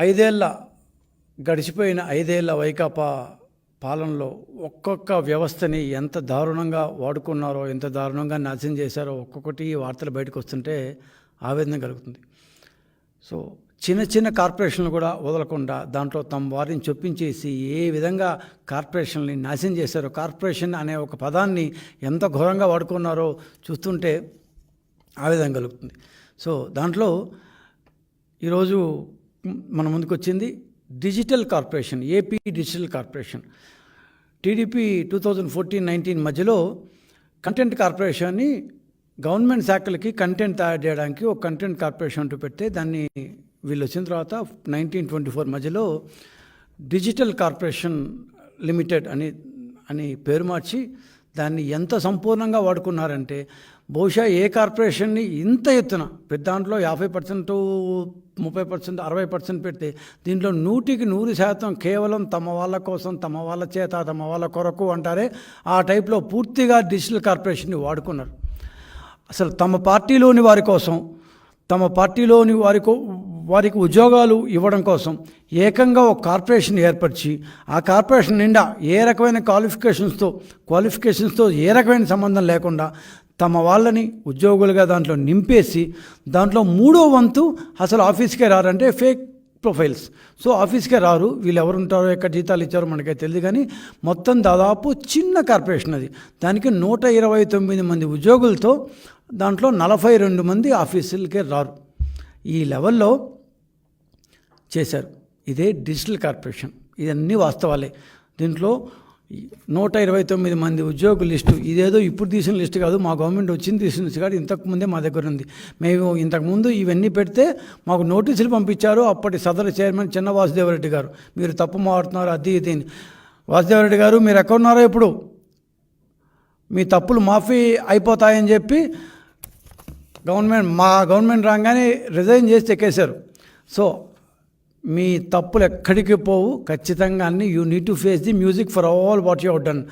ఐదేళ్ళ గడిచిపోయిన ఐదేళ్ళ వైకాపా పాలనలో ఒక్కొక్క వ్యవస్థని ఎంత దారుణంగా వాడుకున్నారో ఎంత దారుణంగా నాశనం చేశారో ఒక్కొక్కటి వార్తలు బయటకు వస్తుంటే ఆవేదన కలుగుతుంది. సో చిన్న చిన్న కార్పొరేషన్లు కూడా వదలకుండా దాంట్లో తమ వారిని చొప్పించేసి ఏ విధంగా కార్పొరేషన్ని నాశనం చేశారో కార్పొరేషన్ అనే ఒక పదాన్ని ఎంత ఘోరంగా వాడుకున్నారో చూస్తుంటే ఆవేదన కలుగుతుంది. సో దాంట్లో ఈరోజు మన ముందుకు వచ్చింది digital corporation AP digital corporation. TDP two thousand fourteen nineteen మధ్యలో కంటెంట్ కార్పొరేషన్ని గవర్నమెంట్ శాఖలకి కంటెంట్ తయారు చేయడానికి ఒక కంటెంట్ కార్పొరేషన్ అంటూ పెడితే దాన్ని వీళ్ళు వచ్చిన తర్వాత నైన్టీన్ ట్వంటీ ఫోర్ మధ్యలో డిజిటల్ కార్పొరేషన్ లిమిటెడ్ అని అని పేరు మార్చి దాన్ని ఎంత సంపూర్ణంగా వాడుకున్నారంటే బహుశా ఏ కార్పొరేషన్ని ఇంత ఎత్తున పెద్ద దాంట్లో యాభై పర్సెంట్ ముప్పై పర్సెంట్ అరవై పర్సెంట్ పెడితే దీంట్లో నూటికి నూరు శాతం కేవలం తమ వాళ్ళ కోసం తమ వాళ్ళ చేత తమ వాళ్ళ కొరకు అంటారే ఆ టైప్లో పూర్తిగా డిజిటల్ కార్పొరేషన్ని వాడుకున్నారు. అసలు తమ పార్టీలోని వారి కోసం తమ పార్టీలోని వారికి వారికి ఉద్యోగాలు ఇవ్వడం కోసం ఏకంగా ఒక కార్పొరేషన్ ఏర్పరిచి ఆ కార్పొరేషన్ నిండా ఏ రకమైన క్వాలిఫికేషన్స్తో క్వాలిఫికేషన్స్తో ఏ రకమైన సంబంధం లేకుండా తమ వాళ్ళని ఉద్యోగులుగా దాంట్లో నింపేసి దాంట్లో మూడో వంతు అసలు ఆఫీస్కే రారంటే ఫేక్ ప్రొఫైల్స్. సో ఆఫీస్కే రారు. వీళ్ళు ఎవరు ఉంటారో ఎక్కడ జీతాలు ఇచ్చారో మనకైతే తెలియదు కానీ మొత్తం దాదాపు చిన్న కార్పొరేషన్ అది. దానికి నూట ఇరవై తొమ్మిది మంది ఉద్యోగులతో దాంట్లో నలభై రెండు మంది ఆఫీసులకే రారు. ఈ లెవెల్లో చేశారు. ఇదే డిజిటల్ కార్పొరేషన్. ఇవన్నీ వాస్తవాలే. దీంట్లో నూట ఇరవై తొమ్మిది మంది ఉద్యోగుల లిస్టు. ఇదేదో ఇప్పుడు తీసిన లిస్టు కాదు మా గవర్నమెంట్ వచ్చింది తీసిన లిస్టు కాదు ఇంతకు ముందే మా దగ్గర ఉంది. మేము ఇంతకుముందు ఇవన్నీ పెడితే మాకు నోటీసులు పంపించారు అప్పటి సదరు చైర్మన్ చిన్న వాసుదేవరెడ్డి గారు. మీరు తప్పు మారుతున్నారు అది ఇది వాసుదేవరెడ్డి గారు మీరు ఎక్కడ ఉన్నారో ఇప్పుడు? మీ తప్పులు మాఫీ అయిపోతాయని చెప్పి గవర్నమెంట్ మా గవర్నమెంట్ రాగానే రిజైన్ చేసి ఎక్కేశారు. సో మీ తప్పులు ఎక్కడికి పోవు. ఖచ్చితంగా అన్ని you need to face the music for all what you done